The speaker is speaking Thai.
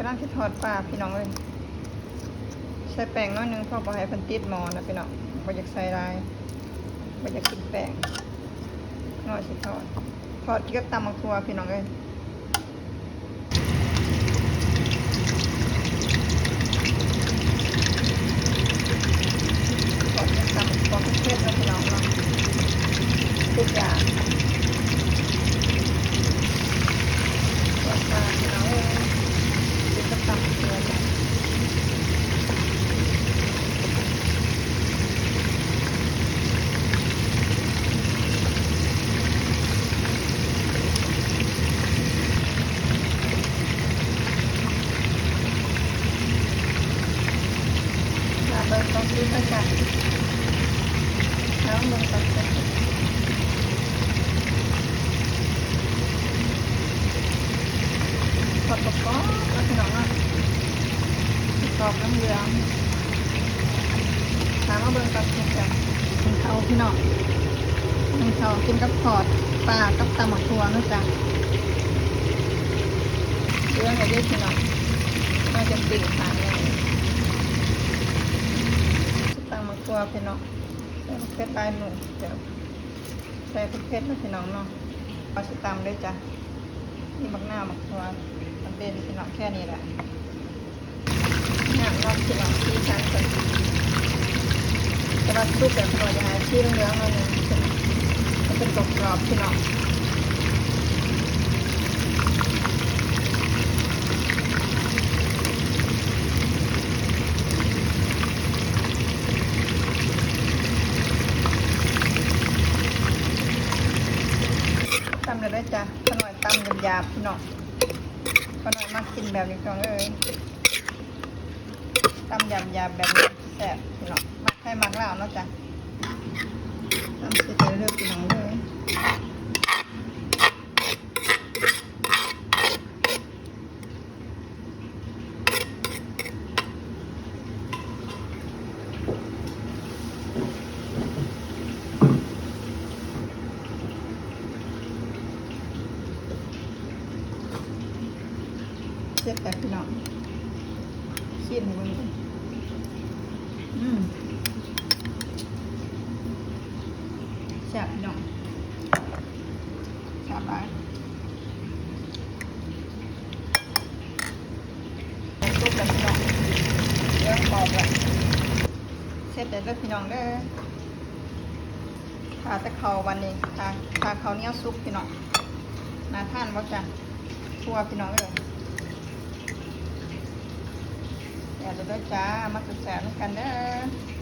กำลังที่ทอดปลาพี่น้องเลยใส่แป้งน้อยนึงเพราะบ่ให้เพิ่นติดหมอนะพี่น้องบ่อยากใส่ลายบ่อยากกินแป้งน้อยสิทอดทอดเกี่ยวกับตำมักทัวพี่น้องเลยทอดเกี่ยวกับตำมักทัวเผ็ดๆนะพี่น้องเนาะทุกอย่างทอดปลาพี่น้องเอ้ยเกี่ยวกับตำมักทัวจ้ะ Nah, baru kita kan. Sekarang baru kita. กดกระป๋องแล้วพี่น้องอะกรอบน้ำเหลืองถามว่าเบิ่งกับกินกันกินเขาพี่น้องกินเขากินกับขอดปลากับตำหมักทัวนะจ๊ะเรื่องอะไรเยอะพี่น้องน่าจะปิ่งทานเลยตำหมักทั วพี่น้องใส่เพชรไปหนึ่งเดี๋ยวใส่เพชรนะพี่น้องเนาะเอาสิตำเลยจ้ะนี่บักหน้าบักตัวมันเป็นพี่น้องแค่นี้แหละงานรอบพี่น้องที่ชั้นเป็นแต่ว่าซุปแบบตัวจะหาที่เหลืองๆมันเป็นมันเป็นกรอบๆพี่น้องตำเลยได้ จ้ะขนอยตำหยาพี่น้องขน่อยมากินแบบนี้ก่อนเลยตำยำยาแบบนี้แซ่บพี่น้องมักให้มักแล้วเนาะจ้ะตำสิเจอเลือกพี่น้องเลย เจ็บแต่พี่น้องชิมให้เบิ่งอืมแซ่บพี่น้องแซ่บหลายซุปแล้วพี่น้องเดี๋ยวกรอบเลยเสร็จแล้วเด้อพี่น้องเด้อขาตะเขาวันนี้ขาขาเขาเนี้ยซุปพี่น้องนาท่านบ่จ้ะทัวพี่น้องเลย อย่าลืมด้วยจ้า มาศึกษาด้วยกันเด้อ